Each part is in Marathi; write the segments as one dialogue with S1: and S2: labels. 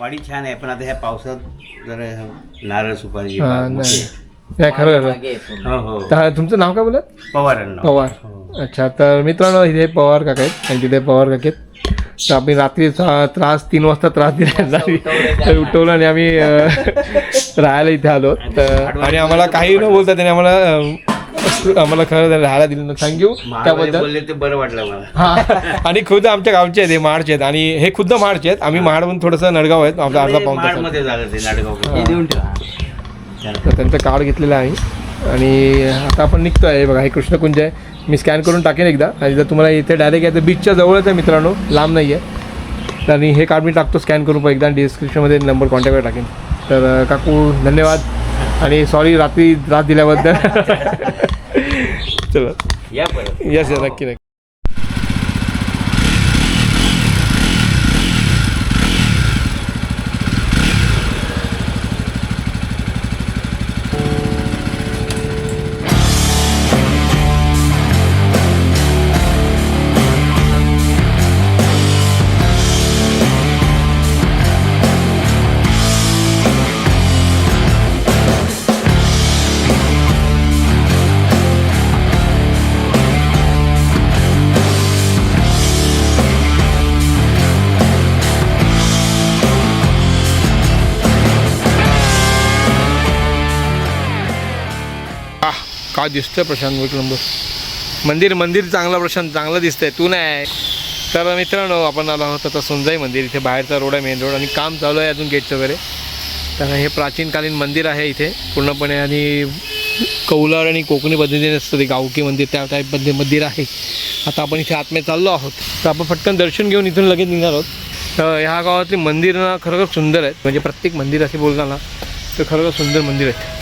S1: वाडी छान आहे पण आता ह्या पावसात जरा नारळ सुपारी
S2: हा,
S1: बाग मोठी
S2: नाही.
S1: आहे.
S2: नाही खरं खरं
S3: मागे आहे पूर्ण.
S1: हो हो.
S2: तर तुमचं नाव काय बोलत
S1: पवारांना
S2: पवार.
S1: हो.
S2: अच्छा तर मित्रांनो इथे पवार काका आहेत आणि तिथे पवार काका आहेत. तर आम्ही रात्रीचा त्रास तीन वाजता त्रास दिला तर उठवलं आणि आम्ही अं, राहायला इथे आलो. तर आणि आम्हाला काही न बोलता त्याने आम्हाला अं, आम्हाला खरं त्याने राहायला दिलं थँक्यू त्याबद्दल
S1: ते बरं वाटलं मला.
S2: हा. आणि खुद आमच्या गावचे आहेत हे महाडचे आहेत. आणि हे खुद्द महाडचे आहेत. आम्ही महाडहून थोडंसं नडगाव आहेत. आमचा अर्धा पाऊन
S1: तासमध्ये झालं ते नाटक
S3: हे. देऊन ठेवा.
S2: तर त्यांचं कार्ड घेतलेलं आहे. आणि आता आपण निघतो आहे बघा हे कृष्णकुंज आहे. मी स्कॅन करून टाकेन एकदा. आणि जर तुम्हाला इथे डायरेक्ट आहे तर बीचच्या जवळच आहे मित्रांनो. लांब नाही आहे आणि हे कार्ड मी टाकतो. स्कॅन करून एकदा डिस्क्रिप्शनमध्ये नंबर कॉन्टॅक्टवर टाकेन. तर काकू धन्यवाद. आणि सॉरी रात्री त्रास दिल्याबद्दल. चलो.
S1: या परत.
S2: यस यस नक्की नक्की. आह, काय दिसतंय प्रशांत एक नंबर मंदिर मंदिर चांगलं प्रशांत चांगलं दिसतंय. तू नाही. तर मित्रांनो आपण आलो आहोत आता सुंजाई मंदिर. इथे बाहेरचा रोड आहे मेन रोड आणि काम चालू आहे अजून गेटचं वगैरे. तर हे प्राचीनकालीन मंदिर आहे इथे. पूर्णपणे आणि कौलार आणि कोकणी पद्धतीने असतं ते गावकी मंदिर त्या टाईपमध्ये मंदिर आहे. आता आपण इथे आतमध्ये चाललो आहोत. तर आपण पटकन दर्शन घेऊन इथून लगेच निघणार आहोत. तर ह्या गावातली मंदिर ना खरोखर सुंदर आहेत. म्हणजे प्रत्येक मंदिर असे तर खरोखर सुंदर मंदिर आहेत.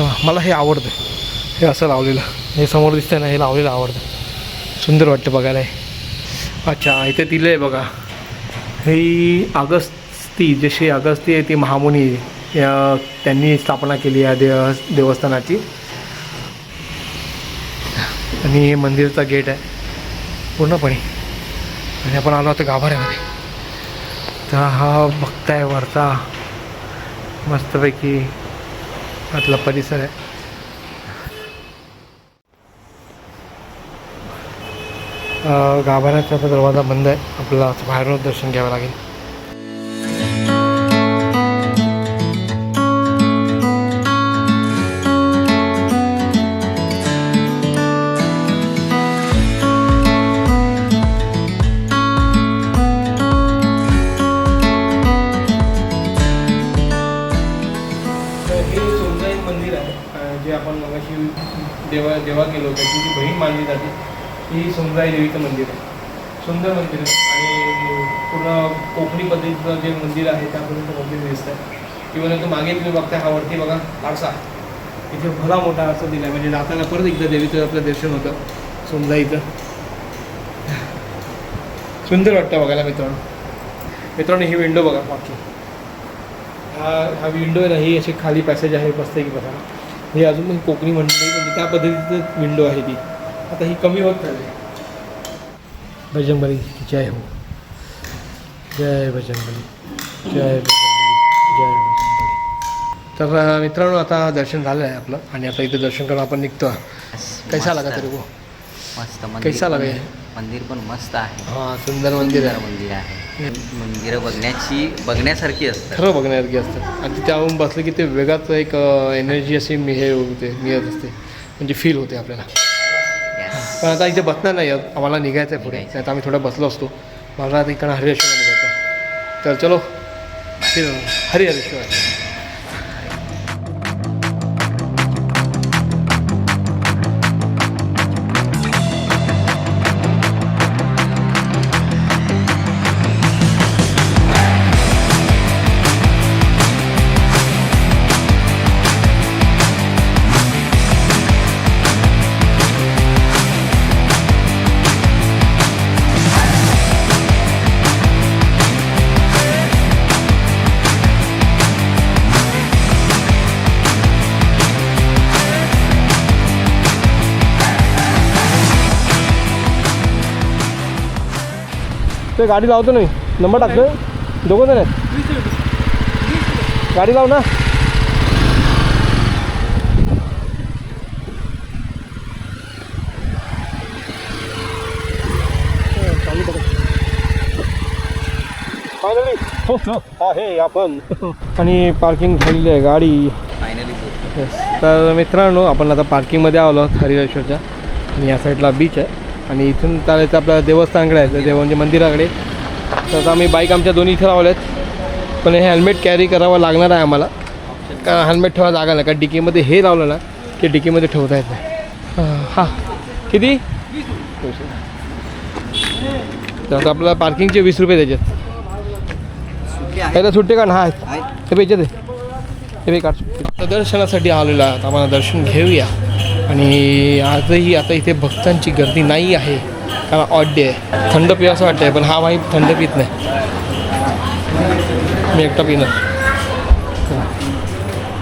S2: हां मला हे आवडतं हे असं लावलेलं. हे समोर दिसतंय ना हे लावलेलं आवडतं सुंदर वाटतं बघायला हे. अच्छा इथे दिलं आहे बघा. ही अगस्ती जशी अगस्ती आहे ती महामुनी या त्यांनी स्थापना केली या देव देवस्थानाची. आणि हे मंदिरचा गेट आहे. पूर्णपणे. आणि आपण आलो होतो गाभाऱ्यामध्ये. तर हा बघताय वरचा मस्तपैकी आतला परिसर आहे. गाभाऱ्याचा दरवाजा बंद आहे. आपल्याला बाहेरूनच दर्शन घ्यावं लागेल. जे आपण मगाशी देवा देवा गेलो होतो जी बहीण मानली जाते ही सोनजाई देवीचं मंदिर आहे. सुंदर मंदिर आहे. आणि पूर्ण कोकणी पद्धतीचं जे मंदिर आहे त्यापर्यंत मंदिर दिसत आहे. किंवा तो मागे तुम्ही बघता हा वरती बघा आरसा इथे भला मोठा आरसा दिला आहे म्हणजे जाताना परत एकदा देवीचं आपलं दर्शन होतं सोनजाईचं सुंदर वाटतं बघायला मित्रांनो. मित्रांनो ही विंडो बघा बाकी. हा हा विंडो नाही अशी खाली पॅसेज आहे बसते की बघा. हे अजून पण कोकणी मंडळी म्हणजे त्या पद्धतीचं विंडो आहे ती. आता ही कमी होत चालली. बजरंगबली जय हो. जय बजरंगबली जय बजरंगबली जय बजरंगबली तर मित्रांनो आता दर्शन झालं आहे आपलं आणि आता इथे दर्शन करून आपण निघतो. कैसा लगा तेरे को?
S3: मस्त. मंदिर
S2: कैसा लगा हे?
S3: मंदिर पण मस्त आहे.
S2: हां सुंदर मंदिर आहे.
S3: मंदिर आहे. मंदिरं बघण्याची बघण्यासारखी असतात.
S2: खरं बघण्यासारखी असतं आणि तिथे आपण बसलं की ते वेगळाच एक एनर्जी अशी मी हे होते मिळत असते. म्हणजे फील होते आपल्याला. पण आता इथे बसणार नाही. आम्हाला निघायचं आहे पुढे तर आम्ही थोडं बसलो असतो. मला आता इकडं हरिहरेश्वरला निघायचं. तर चलो. हरिहरेश्वर. ते गाडी लावतो नाही नंबर टाकतो दोघं जण आहेत. गाडी लाव ना. फायनली हो आहे आपण. आणि पार्किंग झालेली आहे गाडी.
S3: फायनली.
S2: तर मित्रांनो आपण आता पार्किंगमध्ये आलो हरिहरेश्वरच्या. आणि या साईडला बीच आहे. आणि इथून चालायचं आपलं देवस्थानकडे आहे देवांच्या मंदिराकडे. तर आता आम्ही बाईक आमच्या दोन्ही इथे लावल्या आहेत पण हे हेल्मेट कॅरी करावं लागणार आहे आम्हाला. कारण हेल्मेट ठेवा जागा नाही कारण डिकीमध्ये हे लावलं ना ते डिकीमध्ये ठेवता येत नाही. हां किती? तर आता आपल्याला पार्किंगचे वीस रुपये त्याच्यात त्याला सुट्टे का? हा हे पाहिजे ते हे काढ. दर्शनासाठी आलेलो आहोत. आम्हाला दर्शन घेऊया. आणि आजही आता इथे भक्तांची गर्दी नाही आहे कारण ऑड डे आहे. थंड पिऊ असं वाटतंय पण हा भाई थंड पित नाही. मी एकटा पिणार.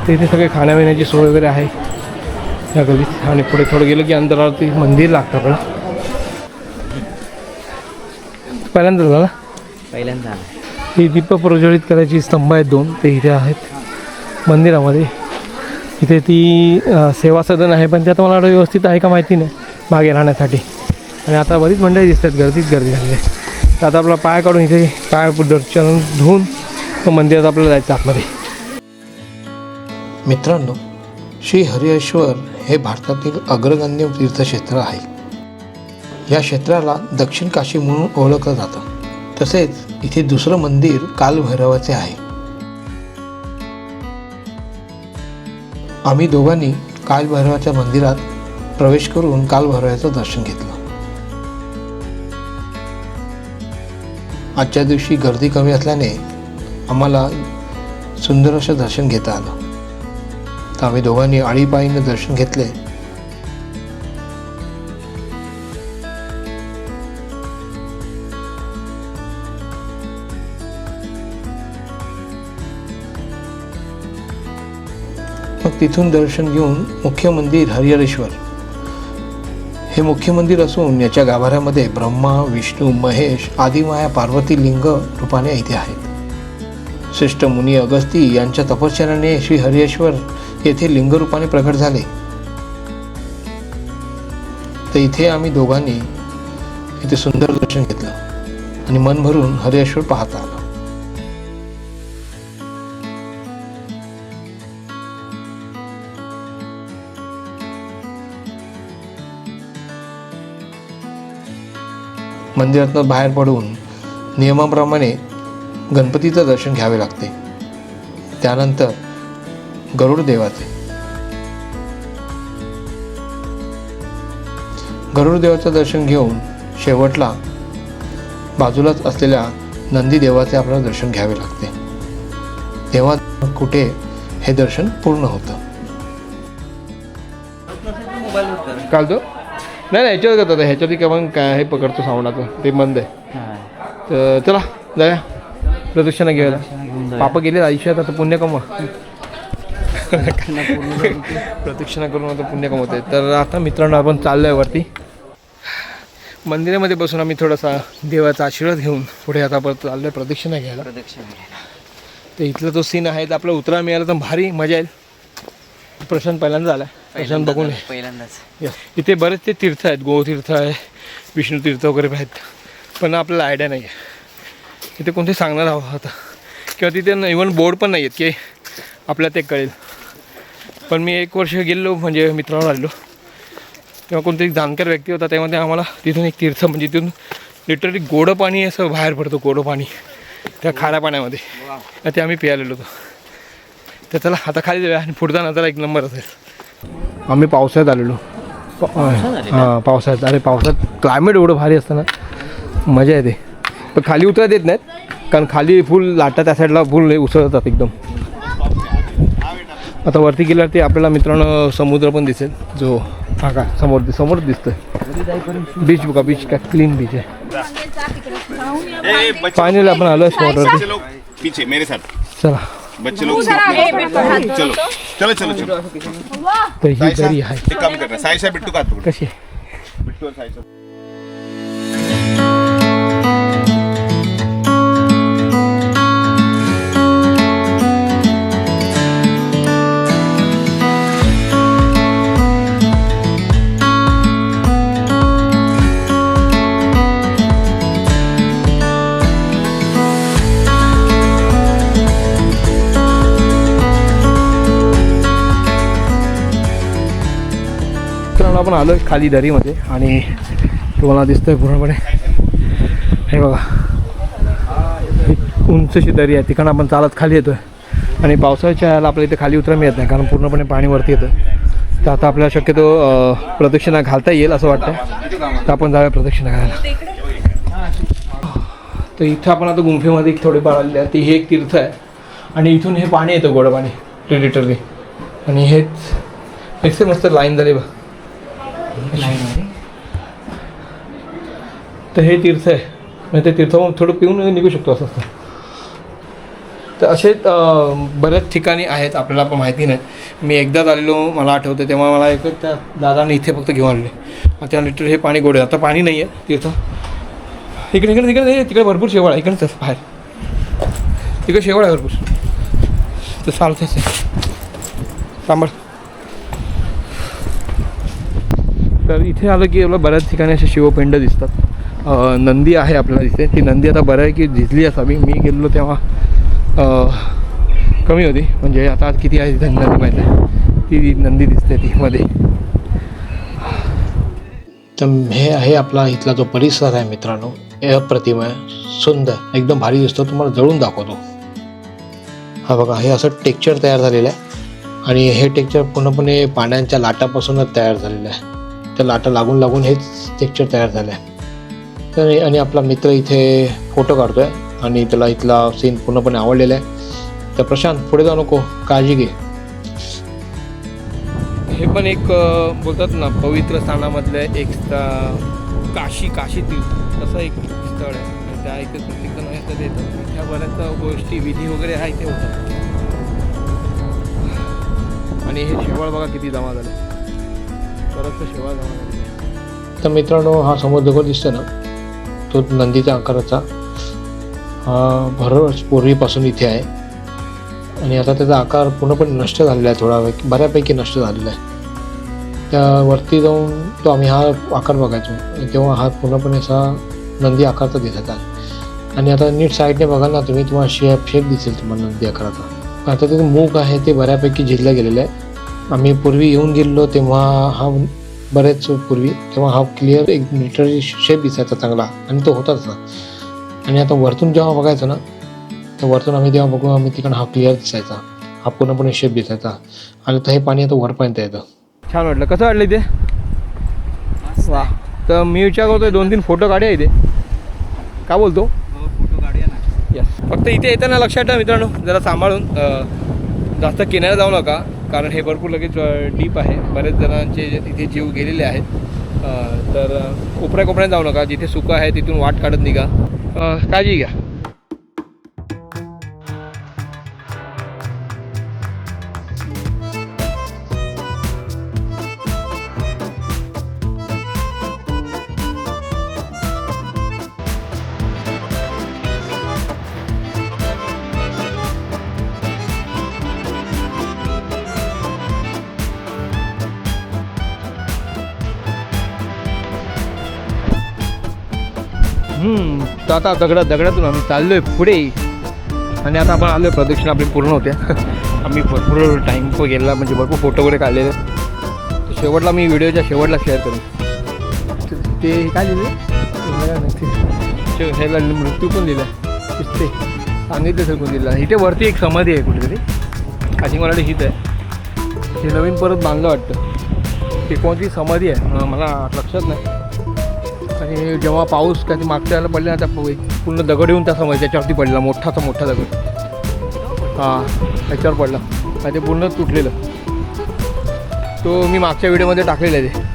S2: तर इथे सगळे खाण्यापिण्याची सोय वगैरे आहे. या गल्लीत आणि पुढे थोडं गेलं की अंतरावरती मंदिर लागतं आपलं पहिल्यांदा झालं
S3: पहिल्यांदा.
S2: ही दीप प्रज्वलित करायची स्तंभ आहेत दोन ते इथे आहेत. मंदिरामध्ये. इथे ती सेवा सदन आहे पण त्यात मला व्यवस्थित आहे का माहिती नाही मागे राहण्यासाठी. आणि आता बरीच मंडळी दिसतात गर्दीच गर्दी झाली आहे. तर आता आपला पाय काढून इथे पाय दर्शन धुवून मग मंदिरात आपल्याला जायचं आतमध्ये.
S4: मित्रांनो श्री हरिहेश्वर हे भारतातील अग्रगण्य तीर्थक्षेत्र आहे. या क्षेत्राला दक्षिण काशी म्हणून ओळखलं जातं. तसेच इथे दुसरं मंदिर कालभैरवाचे आहे. आम्ही दोघांनी कालभैरवाच्या मंदिरात प्रवेश करून कालभैरवाचं दर्शन घेतलं. आजच्या दिवशी गर्दी कमी असल्याने आम्हाला सुंदर असं दर्शन घेता आलं. तर आम्ही दोघांनी आळीपाळीनं दर्शन घेतले. तिथून दर्शन घेऊन मुख्य मंदिर हरिहरेश्वर हे मुख्य मंदिर असून याच्या गाभाऱ्यामध्ये ब्रह्मा विष्णू महेश आदिमाया पार्वती लिंग रूपाने इथे आहेत. श्रेष्ठ मुनी अगस्ती यांच्या तपश्चर्याने श्री हरिहेश्वर येथे लिंगरूपाने प्रकट झाले. तर इथे आम्ही दोघांनी इथे सुंदर दर्शन घेतलं आणि मन भरून हरिहेश्वर पाहता आलं. मंदिरातनं बाहेर पडून नियमाप्रमाणे गणपतीचं दर्शन घ्यावे लागते. त्यानंतर गरुड देवाचे. गरुड देवाचं दर्शन घेऊन शेवटला बाजूलाच असलेल्या नंदी देवाचे आपल्याला दर्शन घ्यावे लागते. तेव्हा कुठे हे दर्शन पूर्ण होतं.
S2: काल तो नाही नाही ह्याच्यावर करतो ह्याच्यावरती केव्हा काय हे पकडतो सावणाचं ते बंद आहे. तर चला जाऊया. प्रदक्षिणा घ्यायला पाप गेले आयुष्यात आता पुण्य कमवा. प्रदक्षिणा करून आता पुण्य कमवते तर आता मित्रांनो आपण चाललो आहे वरती. मंदिरामध्ये बसून आम्ही थोडासा देवाचा आशीर्वाद घेऊन पुढे आता परत चाललो आहे प्रदक्षिणा घ्यायला.
S3: प्रदक्षिणा
S2: तर इथला जो सीन आहे तर आपला उतरा मिळाला तर भारी मजा येईल. प्रशांत पहिल्यांदा आला प्रशांत बघून.
S3: पहिल्यांदाच.
S2: इथे बरेचसे तीर्थ आहेत गोतीर्थ आहे विष्णू तीर्थ वगैरे आहेत पण आपल्याला आयडिया नाही आहे इथे कोणते सांगणार आहोत आता? किंवा तिथे इवन बोर्ड पण नाही आहेत की आपल्याला ते कळेल. पण मी एक वर्ष गेलो म्हणजे मित्रावर आलेलो. तेव्हा कोणतरी जाणकार व्यक्ती होता तेव्हा ते आम्हाला तिथून एक तीर्थ म्हणजे तिथून लिटरली गोडं पाणी असं बाहेर पडतं गोडं पाणी त्या खाऱ्या पाण्यामध्ये. ते आम्ही प्यायलेलो होतो. तर चला आता खाली जाऊया आणि पुढचा नंतर एक नंबर असेल. आम्ही पावसाळ्यात आलेलो. हां पावसाळ्यात. अरे पावसात क्लायमेट एवढं भारी असतं ना मजा येते. पण खाली उतरत येत नाहीत कारण खाली फुल लाटा त्या साईडला फुल उसळतात एकदम. आता वरती गेल्यावरती आपल्याला मित्रांनो समुद्र पण दिसेल. जो हा का समोर समोर दिसतोय. बीच बघा बीच काय क्लीन बीच आहे. फायनली आपण आलो
S5: साथ
S2: चला.
S5: बच्चे लोग चलो चलो चलो चलो।
S2: तर ही दरी आहे?
S5: एक काम करना साईशा बिट्टू का बिट्टू और साईशा
S2: आपण आलो आहे खाली दरीमध्ये आणि तुम्हाला दिसतंय पूर्णपणे. हे बघा. उंचशी दरी आहे. तिकडनं आपण चालत खाली येतो आहे आणि पावसाळ्याच्या ह्याला आपल्या इथे खाली उतरा मिळत नाही कारण पूर्णपणे पाणी वरती येतं तर आता आपल्याला शक्यतो प्रदक्षिणा घालता येईल असं वाटतं तर आपण जाऊया प्रदक्षिणा घालायला. तर इथं आपण आता गुंफेमध्ये एक थोडी आलेली आहे. ती हे एक तीर्थ आहे. आणि इथून हे पाणी येतं गोडं पाणी लिटरली आणि हेच हेच मस्त लाईन झाली बघ. तर हे तीर्थ आहे. म्हणजे ते तीर्थ थोडं पिऊन निघू शकतो असं असतं. तर असे बऱ्याच ठिकाणी आहेत आपल्याला पण माहिती नाही. मी एकदाच आलेलो मला आठवतं तेव्हा मला एक त्या दादाने इथे फक्त घेऊन आणले त्या लिटर हे पाणी गोड आहे. आता पाणी नाही आहे तीर्थ. इकडे इकडे तिकडे नाही, तिकडे भरपूर शेवाळ आहे. इकडे बाहेर. तिकडे शेवाळ आहे भरपूर. तर चालतं आहे सांभाळ तर इथे आलं की आपल्याला बऱ्याच ठिकाणी असे शिवपिंड दिसतात. नंदी आहे आपल्याला दिसते ती नंदी आता बऱ्या आहे की झिजली असावी मी गेलेलो तेव्हा कमी होती. म्हणजे आता किती आहे तिथे नंदी माहिती आहे ती नंदी दिसते ती मध्ये.
S4: तर हे आहे आपला इथला जो परिसर आहे मित्रांनो. हे अप्रतिम आहे. सुंदर. एकदम भारी दिसतो. तुम्हाला जळून दाखवतो. हा बघा हे असं टेक्चर तयार झालेलं आहे. आणि हे टेक्चर पूर्णपणे पाण्याच्या लाटापासूनच तयार झालेलं आहे. त्या लाटा लागून लागून हेच टेक्चर तयार झालं आहे तर आणि आपला मित्र इथे फोटो काढतोय आणि त्याला इथला सीन पूर्णपणे आवडलेला आहे. तर प्रशांत पुढे जाऊ नको काळजी घे.
S2: हे पण एक बोलतात ना पवित्र स्थानामधलं एक काशी काशी तीर्थ. तसं एक स्थळ आहे. त्या इथे तिथं जण त्या बऱ्याच गोष्टी विधी वगैरे आहे ते होतात. आणि हे शेवळ बघा किती जमा झालं.
S4: तर मित्रांनो हा समोर दगड दिसतो ना? तो नंदीच्या आकाराचा हा भरवस पूर्वीपासून इथे आहे. आणि आता त्याचा आकार पूर्णपणे नष्ट झालेला आहे थोडा वेळ- बऱ्यापैकी नष्ट झालेला आहे. त्या वरती जाऊन तो आम्ही हा आकार बघायचो. तेव्हा हा पूर्णपणे असा नंदी आकारचा दिसत आहे. आणि आता नीट साईडने बघाल ना तुम्ही तुम्हाला शेप शेप दिसेल तुम्हाला नंदी आकाराचा. आता त्याचं मूग आहे ते बऱ्यापैकी झिजलं गेलेलं आहे. आम्ही पूर्वी येऊन गेलेलो तेव्हा हा बरेच पूर्वी तेव्हा हा क्लिअर एक मिलिटरी शेप दिसायचा चांगला आणि तो होताच ना. आणि आता वरतून जेव्हा बघायचं ना तर वरतून आम्ही जेव्हा बघू आम्ही तिकडं हा क्लिअर दिसायचा. हा पूर्णपणे शेप दिसायचा. आणि तर हे पाणी आता वरपर्यंत येतं.
S2: छान वाटलं. कसं वाटलं इथे? वा. तर मी विचार करतोय दोन तीन फोटो काढूया इथे. का बोलतो?
S3: फोटो काढूया ना
S2: यस फक्त इथे येताना लक्षात ठेवा मित्रांनो. जरा सांभाळून जास्त किनाऱ्या जाऊ नका. कारण हे भरपूर लगेच डीप आहे. बरेच जणांचे इथे जीव गेलेले आहेत. तर कोपऱ्या कोपऱ्यात जाऊ नका. जिथे सुकं आहे तिथून वाट काढत निघा. काळजी घ्या. आता दगडा दगडातून आम्ही चाललो आहे पुढे. आणि आता आपण आलो आहे प्रदक्षिणा आपली पूर्ण होत्या आम्ही भरपूर टाईम गेला म्हणजे भरपूर फोटो वगैरे काढलेले. शेवटला मी व्हिडिओच्या शेवटला शेअर करेन. ते काय लिहिले? ह्याला मृत्यू पण दिला? दिसते सांगितलं सर कोण दिला? इथे वरती एक समाधी आहे कुठेतरी. थिंक मला हीच आहे. हे नवीन परत बांधलं वाटतं. ती कोणती समाधी आहे? मला लक्षात नाही. आणि जेव्हा पाऊस काय मागच्या वेळेला पडला ना त्या पूर्ण दगड येऊन त्या समज त्याच्यावरती पडला मोठाचा मोठा दगड. हां त्याच्यावर पडला. आणि ते पूर्ण तुटलेलं. तो मी मागच्या व्हिडिओमध्ये टाकलेलं आहे ते.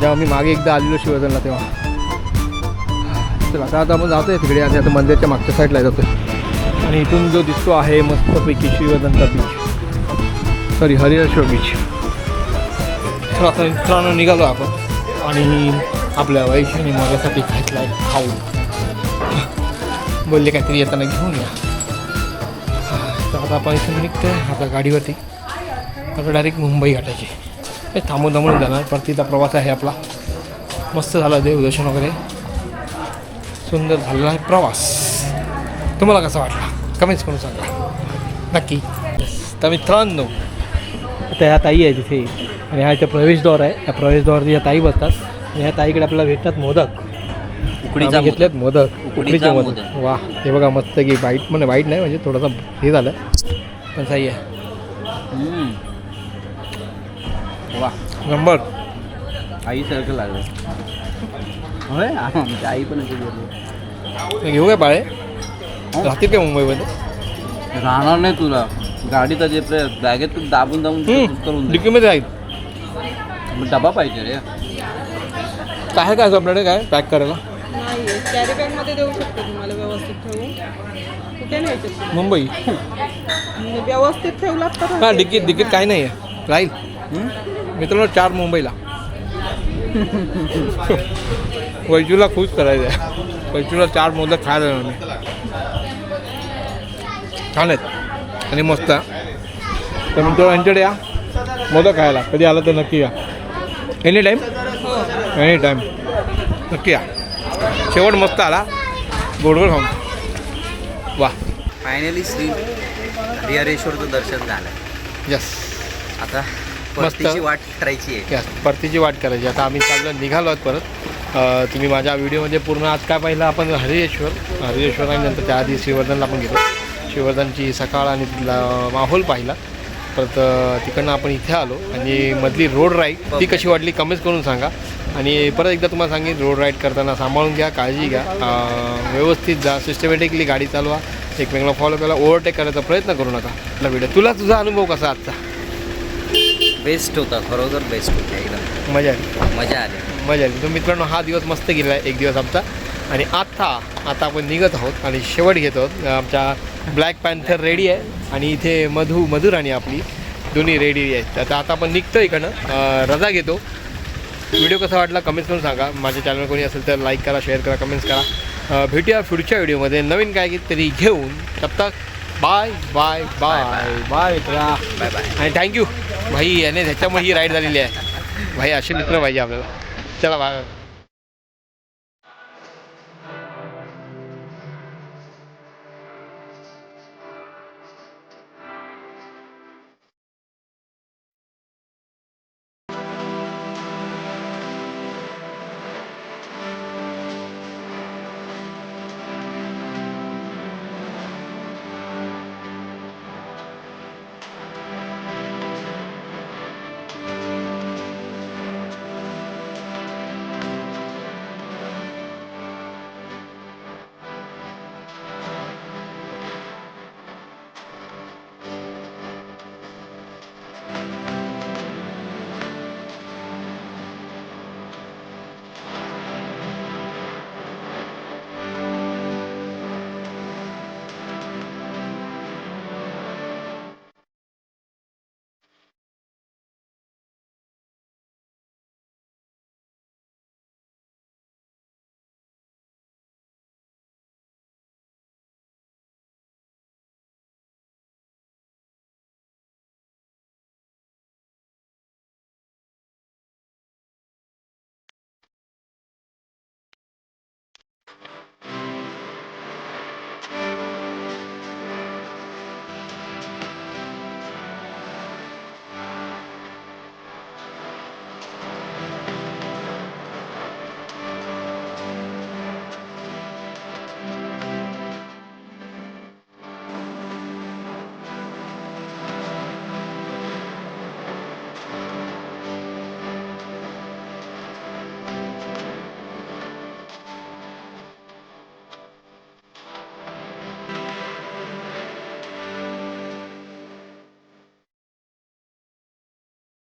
S2: जेव्हा मी मागे एकदा आलेलो शिवजनला तेव्हा. चला आता आता आपण जातो आहे तिकडे आणि आता मंदिरच्या मागच्या साईडला जातो आणि इथून जो दिसतो आहे मस्तपैकी शिवजनचा बीच सॉरी हरिहरेश्वर बीच तर आता मित्रांनो निघालो आपण. आणि आपल्या वैशानी माझ्यासाठी घेतला आहे खाऊ. बोलले काहीतरी येताना घेऊन या. तर आता आपण इथून निघतोय आता गाडीवरती. आता डायरेक्ट मुंबई गाठायची हे थांबून थांबून जाणार परतीचा प्रवास आहे आपला. मस्त झाला देवदर्शन वगैरे. सुंदर झालेला आहे प्रवास. तुम्हाला कसा वाटला? कमेंट्स करून सांगा. नक्की. तर मित्रांनो त्या ताई आहे तिथे. आणि हा इथे प्रवेशद्वार आहे. या प्रवेशद्वारती या ताई बसतात. ह्या ताईकडे आपल्याला भेटतात मोदक.
S3: उकडीचा
S2: घेतलेत मोदक.
S3: उकडीचा
S2: मोदक. वा हे बघा मस्त की वाईट म्हणजे वाईट नाही म्हणजे थोडंसं हे झालं. पण सही आहे.
S3: वा.
S2: नंबर.
S3: आईसारखं लागलं. होय? आमच्या आई पण.
S2: घेऊ काय बाळे राहतील काय मुंबईमध्ये?
S3: राहणार नाही तुला. गाडीत जे बॅगेत तू दाबून दाबून करून.
S2: डिकीमध्ये
S3: मग डबा पाहिजे रे.
S2: काय आहे काय आपल्याकडे? काय? पॅक करायला?
S6: नाही कॅरी बॅगमध्ये देऊ शकतो तुम्हाला व्यवस्थित ठेवून. कुठे न्यायचे तुम्ही?
S2: मुंबई.
S6: म्हणजे व्यवस्थित ठेवलात तर
S2: हां डिकीत डिकीत काही नाही आहे राहील मित्रांनो चार मुंबईला. वैजूला खुश करायचं आहे. वैजूला चार मोदक खायला देणार मी. छान आहेत. आणि मस्त. आहे. तर मित्रांनो यांच्याकडे या. मोदक खायला. कधी आलं तर नक्की या. एनी टाईम एनी टाईम नक्की या. शेवट मस्त आला. गोडगोड खाऊन. वा.
S3: फायनली श्री हरिहरेश्वरचं दर्शन झालं.
S2: यस
S3: आता
S2: मस्त.
S3: परतीची वाट करायची आहे.
S2: परतीची वाट करायची आता आम्ही चाललो निघालो आहोत परत. तुम्ही माझ्या व्हिडिओमध्ये पूर्ण आज काय पाहिलं? आपण हरिश्वर हरिश्वर आणि नंतर त्या आधी श्रीवर्धनला आपण गेलो. श्रीवर्धनची सकाळ आणि तिथला माहोल पाहिला. परत तिकडनं आपण इथे आलो. आणि मधली रोड राईड ती कशी वाटली? कमेंट्स करून सांगा. आणि परत एकदा तुम्हाला सांगेन रोड राईड करताना सांभाळून घ्या काळजी घ्या. व्यवस्थित जा सिस्टमॅटिकली गाडी चालवा एकमेकाला फॉलो करायला ओव्हरटेक करायचा प्रयत्न करू नका. आपला व्हिडिओ तुला तुझा अनुभव कसा आजचा?
S3: बेस्ट होता खरोखर बेस्ट होता एकदम.
S2: मजा आली.
S3: मजा आली.
S2: मजा आली. तर मित्रांनो हा दिवस मस्त गेला आहे एक दिवस आमचा. आणि आता आता आपण निघत आहोत आणि शेवट घेत आहोत. आमच्या ब्लॅक पॅन्थर रेडी आहे आणि इथे मधु मधुराणी आपली. दोन्ही रेडी आहेत. आता आता आपण निघतो इकडनं. रजा घेतो. व्हिडिओ कसा वाटला कमेंट्स करून सांगा. माझ्या चॅनल कोणी असेल तर लाईक करा शेअर करा कमेंट्स करा. भेटूया पुढच्या व्हिडिओमध्ये. नवीन काय तरी घेऊन. तब तक बाय बाय बाय बाय मित्रा.
S3: बाय बाय
S2: आणि थँक्यू भाई याने ह्याच्यामुळे ही राईड झालेली आहे. भाई असे मित्र पाहिजे आपल्याला. चला बाय